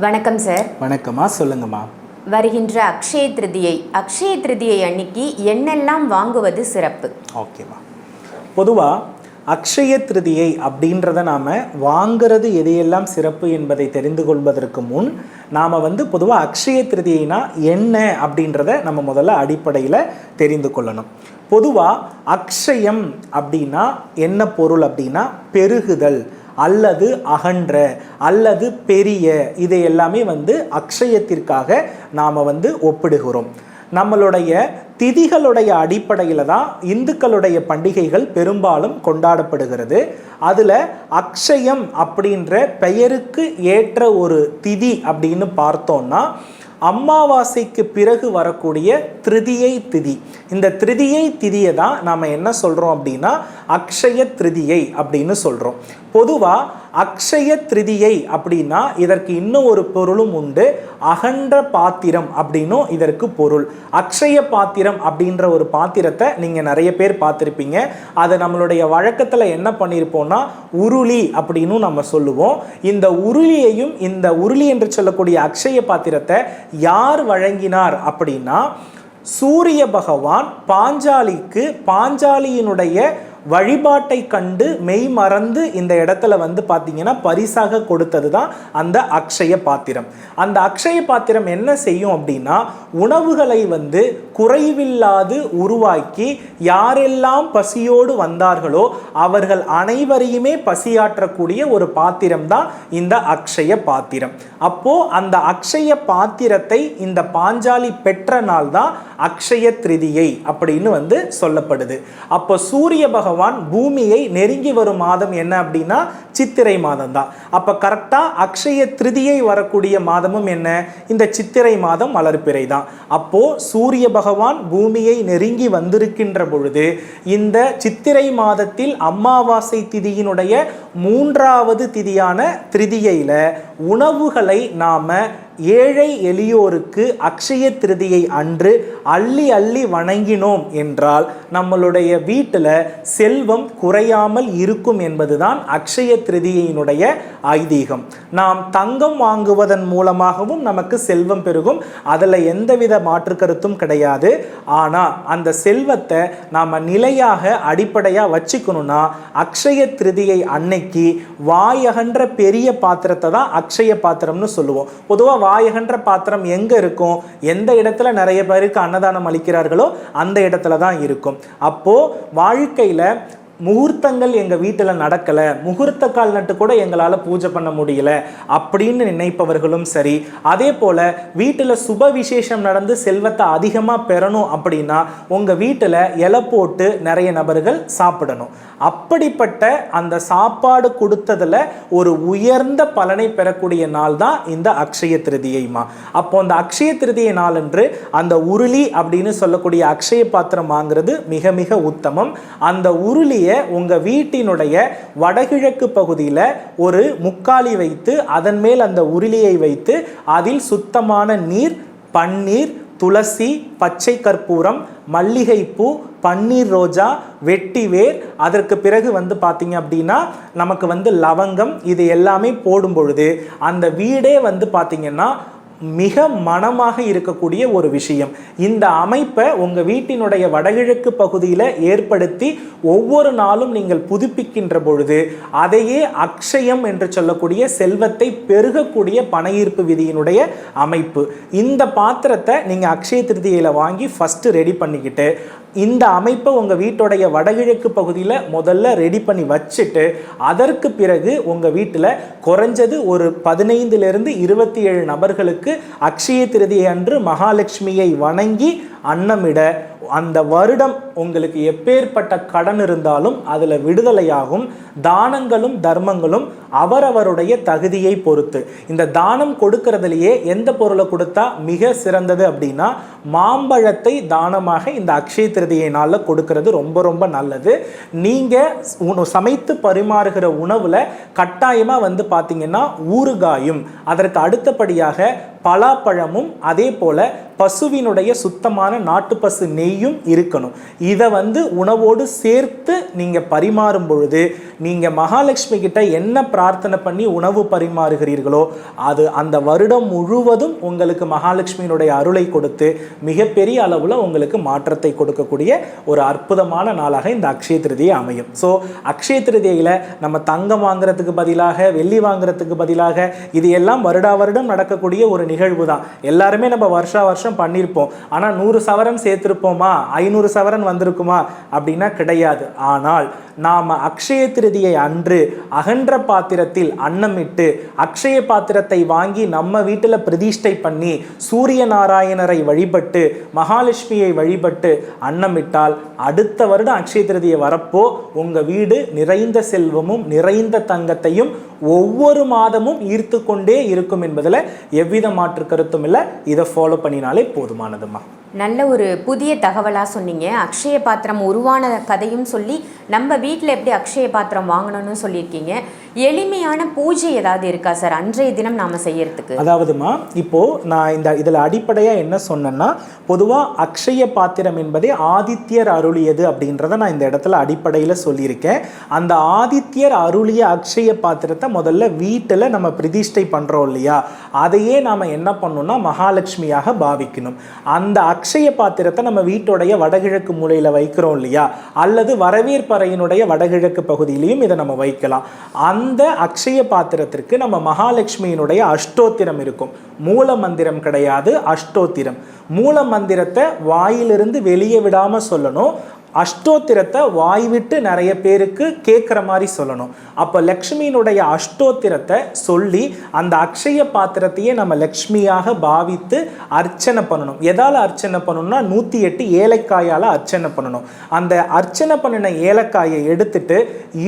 வணக்கம் சார் வணக்கம்மா சொல்லுங்கம்மா. வருகின்ற அக்ஷய திருதியை அக்ஷய திருதியை அன்னைக்கு என்னெல்லாம் வாங்குவது சிறப்பு? ஓகேம்மா. பொதுவாக அக்ஷய திருதியை அப்படின்றத நாம் வாங்கிறது எதையெல்லாம் சிறப்பு என்பதை தெரிந்து கொள்வதற்கு முன் நாம் வந்து பொதுவாக அக்ஷய திருதியைனா என்ன அப்படின்றத நம்ம முதல்ல அடிப்படையில் தெரிந்து கொள்ளணும். பொதுவாக அக்ஷயம் அப்படின்னா என்ன பொருள் அப்படின்னா பெருகுதல். அல்லது அகன்ற அல்லது பெரிய இதை எல்லாமே வந்து அக்ஷயத்திற்காக நாம் வந்து ஒப்பிடுகிறோம். நம்மளுடைய திதிகளுடைய அடிப்படையில் தான் இந்துக்களுடைய பண்டிகைகள் பெரும்பாலும் கொண்டாடப்படுகிறது. அதில் அக்ஷயம் அப்படின்ற பெயருக்கு ஏற்ற ஒரு திதி அப்படின்னு பார்த்தோம்னா அமாவாசைக்கு பிறகு வரக்கூடிய திருதியை திதி. இந்த திருதியை திதியை தான் நாம் என்ன சொல்கிறோம் அப்படின்னா அக்ஷய திருதியை அப்படின்னு சொல்கிறோம் பொதுவாக அக்ஷய திருதியை அப்படின்னா இதற்கு இன்னும் ஒரு பொருளும் உண்டு. அகன்ற பாத்திரம் அப்படின்னும் இதற்கு பொருள். அக்ஷய பாத்திரம் அப்படின்ற ஒரு பாத்திரத்தை நீங்கள் நிறைய பேர் பார்த்துருப்பீங்க. அதை நம்மளுடைய வழக்கத்தில் என்ன பண்ணியிருப்போம்னா உருளி அப்படின்னு நம்ம சொல்லுவோம். இந்த உருளியையும் இந்த உருளி என்று சொல்லக்கூடிய அக்ஷய பாத்திரத்தை யார் வழங்கினார் அப்படின்னா சூரிய பகவான் பாஞ்சாலிக்கு பாஞ்சாலியினுடைய வழிபாட்டை கண்டு மெய் மறந்து இந்த இடத்துல வந்து பார்த்தீங்கன்னா பரிசாக கொடுத்தது தான் அந்த அக்ஷய பாத்திரம். அந்த அக்ஷய பாத்திரம் என்ன செய்யும் அப்படின்னா உணவுகளை வந்து குறைவில்லாது உருவாக்கி யாரெல்லாம் பசியோடு வந்தார்களோ அவர்கள் அனைவரையுமே பசியாற்றக்கூடிய ஒரு பாத்திரம் தான் இந்த அக்ஷய பாத்திரம். அப்போ அந்த அக்ஷய பாத்திரத்தை இந்த பாஞ்சாலி பெற்ற நாள் தான் அக்ஷய திருதியை அப்படின்னு வந்து சொல்லப்படுது. அப்போ சூரிய பகவான் பூமியை நெருங்கி வரும் மாதம் என்ன அப்படின்னா சித்திரை மாதம் தான் அப்போ கரெக்டாக அக்ஷய திருதியை வரக்கூடிய மாதமும் என்ன? இந்த சித்திரை மாதம் வளர்ப்பிறை தான் அப்போது சூரிய பகவான் பூமியை நெருங்கி வந்திருக்கின்ற பொழுது இந்த சித்திரை மாதத்தில் அமாவாசை திதியினுடைய மூன்றாவது திதியான திருதியையில் உணவுகளை நாம் ஏழை எளியோருக்கு அக்ஷய திருதியை அன்று அள்ளி அள்ளி வணங்கினோம் என்றால் நம்மளுடைய வீட்டில் செல்வம் குறையாமல் இருக்கும் என்பதுதான் அக்ஷய திருதியினுடைய ஐதீகம். நாம் தங்கம் வாங்குவதன் மூலமாகவும் நமக்கு செல்வம் பெருகும். அதில் எந்தவித மாற்று கருத்தும் கிடையாது. ஆனால் அந்த செல்வத்தை நாம் நிலையாக அடிப்படையாக வச்சுக்கணும்னா அக்ஷய திருதியை அன்னைக்கு வாயகன்ற பெரிய பாத்திரத்தை தான் அக்ஷய பாத்திரம்னு சொல்லுவோம். பொதுவாக வாயகன்ற பாத்திரம் எங்கே இருக்கும்? எந்த இடத்துல நிறைய பேருக்கு அன்னதானம் அளிக்கிறார்களோ அந்த இடத்துல தான் இருக்கும். அப்போது வாழ்க்கையில் முகூர்த்தங்கள் எங்கள் வீட்டில் நடக்கலை. முகூர்த்த கால் நட்டு கூட எங்களால் பூஜை பண்ண முடியல. அப்படின்னு நினைப்பவர்களும் சரி. அதே போல் வீட்டில் சுப விசேஷம் நடந்து செல்வத்தை அதிகமாக பெறணும் அப்படின்னா உங்கள் வீட்டில் இலை போட்டு நிறைய நபர்கள் சாப்பிடணும். அப்படிப்பட்ட அந்த சாப்பாடு கொடுத்ததில் ஒரு உயர்ந்த பலனை பெறக்கூடிய நாள் தான் இந்த அக்ஷய திருதியைமா அப்போ அந்த அக்ஷய திருதியை நாளன்று அந்த உருளி அப்படின்னு சொல்லக்கூடிய அக்ஷய பாத்திரம் வாங்குறது மிக மிக உத்தமம். அந்த உருளியை உங்கள் வீட்டினுடைய வடகிழக்கு பகுதியில் ஒரு முக்காலி வைத்து அதன் மேல் அந்த உருளியை வைத்து அதில் சுத்தமான நீர் பன்னீர் துளசி பச்சை கற்பூரம் மல்லிகைப்பூ பன்னீர் ரோஜா வெட்டிவேர் அதற்கு பிறகு வந்து பார்த்தீங்க அப்படின்னா நமக்கு வந்து லவங்கம் இது எல்லாமே போடும் பொழுது அந்த வீடே வந்து பார்த்திங்கன்னா மிக மனமாக இருக்கக்கூடிய ஒரு விஷயம். இந்த அமைப்பை உங்கள் வீட்டினுடைய வடகிழக்கு பகுதியில் ஏற்படுத்தி ஒவ்வொரு நாளும் நீங்கள் புதுப்பிக்கின்ற பொழுது அதையே அக்ஷயம் என்று சொல்லக்கூடிய செல்வத்தை பெருகக்கூடிய பண ஈர்ப்பு விதியினுடைய அமைப்பு. இந்த பாத்திரத்தை நீங்கள் அக்ஷய திருதியில் வாங்கி ஃபஸ்ட்டு ரெடி பண்ணிக்கிட்டு இந்த அமைப்பை உங்கள் வீட்டுடைய வடகிழக்கு பகுதியில் முதல்ல ரெடி பண்ணி வச்சுட்டு அதற்கு பிறகு உங்கள் வீட்டில் குறைஞ்சது ஒரு பதினைந்துலேருந்து இருபத்தி ஏழு நபர்களுக்கு அக்ஷய திருதி அன்று மகாலட்சுமியை வணங்கி அன்னமிட அந்த வருடம் உங்களுக்கு எப்பேற்பட்ட கடன் இருந்தாலும் அதில் விடுதலையாகும். தானங்களும் தர்மங்களும் அவரவருடைய தகுதியை பொறுத்து. இந்த தானம் கொடுக்கறதுலையே எந்த பொருளை கொடுத்தா மிக சிறந்தது அப்படின்னா மாம்பழத்தை தானமாக இந்த அக்ஷய திருதியை நாளில் கொடுக்கறது ரொம்ப ரொம்ப நல்லது. நீங்கள் சமைத்து பரிமாறுகிற உணவில் கட்டாயமாக வந்து பார்த்தீங்கன்னா ஊறுகாயும் அதற்கு அடுத்தபடியாக பலாப்பழமும் அதே போல் பசுவினுடைய சுத்தமான நாட்டு பசு நெய்யும் இருக்கணும். இதை வந்து உணவோடு சேர்த்து நீங்கள் பரிமாறும் பொழுது நீங்கள் மகாலட்சுமி கிட்ட என்ன பிரார்த்தனை பண்ணி உணவு பரிமாறுகிறீர்களோ அது அந்த வருடம் முழுவதும் உங்களுக்கு மகாலட்சுமியினுடைய அருளை கொடுத்து மிகப்பெரிய அளவில் உங்களுக்கு மாற்றத்தை கொடுக்கக்கூடிய ஒரு அற்புதமான நாளாக இந்த அக்ஷய திருதியை அமையும். ஸோ அக்ஷய திருதியில் நம்ம தங்கம் வாங்குறதுக்கு பதிலாக வெள்ளி வாங்குறதுக்கு பதிலாக இது எல்லாம் வருடா வருடம் நடக்கக்கூடிய ஒரு நிகழ்வு தான் எல்லாருமே நம்ம வருஷா வருஷம் பண்ணியிருப்போம் ஆனால் நூறு சவரன் சேர்த்துருப்போமா? ஐநூறு சவரன் வந்திருக்குமா? அப்படின்னா கிடையாது. ஆனால் நாம் அக்ஷய திருதியை அன்று அகன்ற பாத்திரத்தில் அன்னமிட்டு அக்ஷய பாத்திரத்தை வாங்கி நம்ம வீட்டில் பிரதிஷ்டை பண்ணி சூரிய நாராயணரை வழிபட்டு மகாலட்சுமியை வழிபட்டு அன்னமிட்டால் அடுத்த வருடம் அக்ஷய திருதியை வரப்போ உங்கள் வீடு நிறைந்த செல்வமும் நிறைந்த தங்கத்தையும் ஒவ்வொரு மாதமும் ஈர்த்து கொண்டே இருக்கும் என்பதில் எவ்வித மாற்று கருத்தும் இல்லை. இதை ஃபாலோ பண்ணினாலே போதுமானதுமா நல்ல ஒரு புதிய தகவலாக சொன்னீங்க. அக்ஷய பாத்திரம் உருவான கதையும் சொல்லி நம்ம வீட்டில் எப்படி அக்ஷய பாத்திரம் வாங்கணும்னு சொல்லியிருக்கீங்க. எளிமையான பூஜை ஏதாவது இருக்கா சார்? அன்றைய தினம் நாம் செய்யறதுக்கு. அதாவதுமா இப்போ நான் இந்த இதில் அடிப்படையாக என்ன சொன்னேன்னா பொதுவாக அக்ஷய பாத்திரம் என்பதே ஆதித்யர் அருளியது அப்படின்றத நான் இந்த இடத்துல அடிப்படையில் சொல்லியிருக்கேன். அந்த ஆதித்யர் அருளிய அக்ஷய பாத்திரத்தை முதல்ல வீட்டில் நம்ம பிரதிஷ்டை பண்ணுறோம் இல்லையா? அதையே நாம் என்ன பண்ணணும்னா மகாலட்சுமியாக பாவிக்கணும். அந்த அக்ஷய பாத்திரத்தை நம்ம வீட்டுடைய வடகிழக்கு மூலையில் வைக்கிறோம் இல்லையா? அல்லது வரவேற்பறையினுடைய வடகிழக்கு பகுதியிலையும் இதை நம்ம வைக்கலாம். அந்த அந்த அக்ஷய பாத்திரத்திற்கு நம்ம மகாலட்சுமியினுடைய அஷ்டோத்திரம் இருக்கும். மூல மந்திரம் கிடையாது அஷ்டோத்திரம். மூல மந்திரத்தை வாயிலிருந்து வெளியே விடாம சொல்லணும். அஷ்டோத்திரத்தை வாய் விட்டு நிறைய பேருக்கு கேட்குற மாதிரி சொல்லணும். அப்போ லக்ஷ்மியினுடைய அஷ்டோத்திரத்தை சொல்லி அந்த அக்ஷய பாத்திரத்தையே நம்ம லக்ஷ்மியாக பாவித்து அர்ச்சனை பண்ணணும். எதால் அர்ச்சனை பண்ணணும்னா நூற்றி எட்டு ஏலக்காயால் அர்ச்சனை பண்ணணும். அந்த அர்ச்சனை பண்ணின ஏலக்காயை எடுத்துட்டு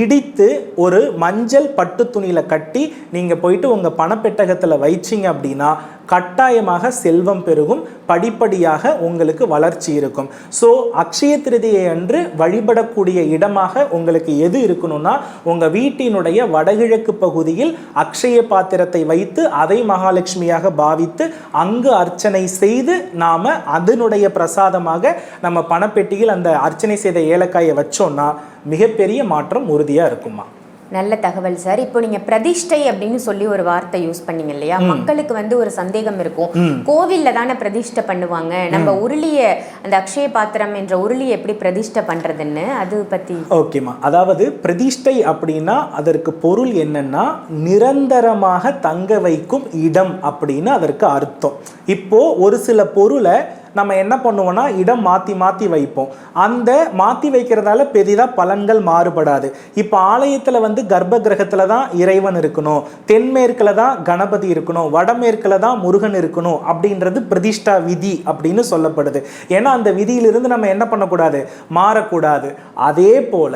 இடித்து ஒரு மஞ்சள் பட்டு துணியில் கட்டி நீங்கள் போயிட்டு உங்கள் பணப்பெட்டகத்தில் வைச்சிங்க அப்படின்னா கட்டாயமாக செல்வம் பெருகும் படிப்படியாக உங்களுக்கு வளர்ச்சி இருக்கும். ஸோ அக்ஷய திருதியை அன்று வழிபடக்கூடிய இடமாக உங்களுக்கு எது இருக்கணும்னா உங்கள் வீட்டினுடைய வடகிழக்கு பகுதியில் அக்ஷய பாத்திரத்தை வைத்து அதை மகாலட்சுமியாக பாவித்து அங்கு அர்ச்சனை செய்து நாம் அதனுடைய பிரசாதமாக நம்ம பணப்பெட்டியில் அந்த அர்ச்சனை செய்த ஏலக்காயை வச்சோம்னா மிகப்பெரிய மாற்றம் உறுதியாக இருக்குமா? நல்ல தகவல் சார். இப்போ நீங்க பிரதிஷ்டை அப்படின்னு சொல்லி ஒரு வார்த்தை யூஸ் பண்ணீங்க இல்லையா? மக்களுக்கு வந்து ஒரு சந்தேகம் இருக்கும். கோவில்ல தானே பிரதிஷ்டை பண்ணுவாங்க? நம்ம உருளிய அந்த அக்ஷய பாத்திரம் என்ற உருளியை எப்படி பிரதிஷ்டை பண்றதுன்னு அது பத்தி ஓகேம்மா அதாவது பிரதிஷ்டை அப்படின்னா அதற்கு பொருள் என்னன்னா நிரந்தரமாக தங்க வைக்கும் இடம் அப்படின்னு அதற்கு அர்த்தம். இப்போ ஒரு சில பொருளை நம்ம என்ன பண்ணுவோம்னா இடம் மாற்றி மாற்றி வைப்போம். அந்த மாற்றி வைக்கிறதால பெரிதாக பலன்கள் மாறுபடாது. இப்போ ஆலயத்தில் வந்து கர்ப்ப கிரகத்தில் தான் இறைவன் இருக்கணும். தென்மேற்கில் தான் கணபதி இருக்கணும். வடமேற்கில் தான் முருகன் இருக்கணும் அப்படின்றது பிரதிஷ்டா விதி அப்படின்னு சொல்லப்படுது. ஏன்னா அந்த விதியிலிருந்து நம்ம என்ன பண்ணக்கூடாது? மாறக்கூடாது. அதே போல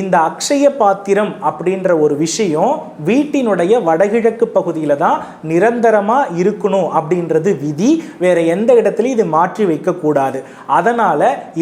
இந்த அக்ஷய பாத்திரம் அப்படின்ற ஒரு விஷயம் வீட்டினுடைய வடகிழக்கு பகுதியில் தான் நிரந்தரமாக இருக்கணும் அப்படின்றது விதி. வேற எந்த இடத்துலையும் இது மாற்றி வைக்கக்கூடாது. அதனால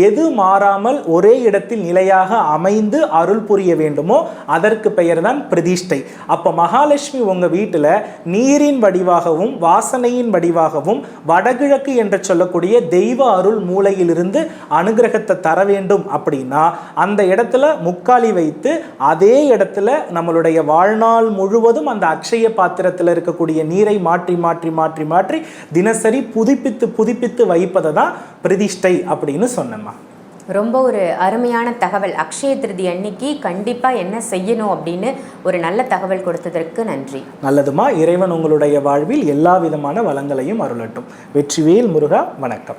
எது மாறாமல் ஒரே இடத்தில் நிலையாக அமைந்து அருள் புரிய வேண்டுமோ அதற்கு பெயர் தான் பிரதிஷ்டை. அப்போ மகாலட்சுமி உங்க வீட்டில் நீரின் வடிவாகவும் வாசனையின் வடிவாகவும் வடகிழக்கு என்று சொல்லக்கூடிய தெய்வ அருள் மூலையிலிருந்து அனுகிரகத்தை தர வேண்டும் அப்படின்னா அந்த இடத்துல முக்காலி வைத்து அதே இடத்துல நம்மளுடைய வாழ்நாள் முழுவதும் அந்த அக்ஷய பாத்திரத்தில் இருக்கக்கூடிய நீரை மாற்றி மாற்றி மாற்றி மாற்றி தினசரி புதுப்பித்து புதுப்பித்து வைப்பதை தான் பிரதிஷ்டை அப்படின்னு சொன்னேம்மா. ரொம்ப ஒரு அருமையான தகவல். அக்ஷய திருதி அன்னைக்கு கண்டிப்பா என்ன செய்யணும் அப்படின்னு ஒரு நல்ல தகவல் கொடுத்ததற்கு நன்றி. நல்லதுமா? இறைவன் உங்களுடைய வாழ்வில் எல்லா விதமான வளங்களையும் அருளட்டும். வெற்றிவேல் முருகா வணக்கம்.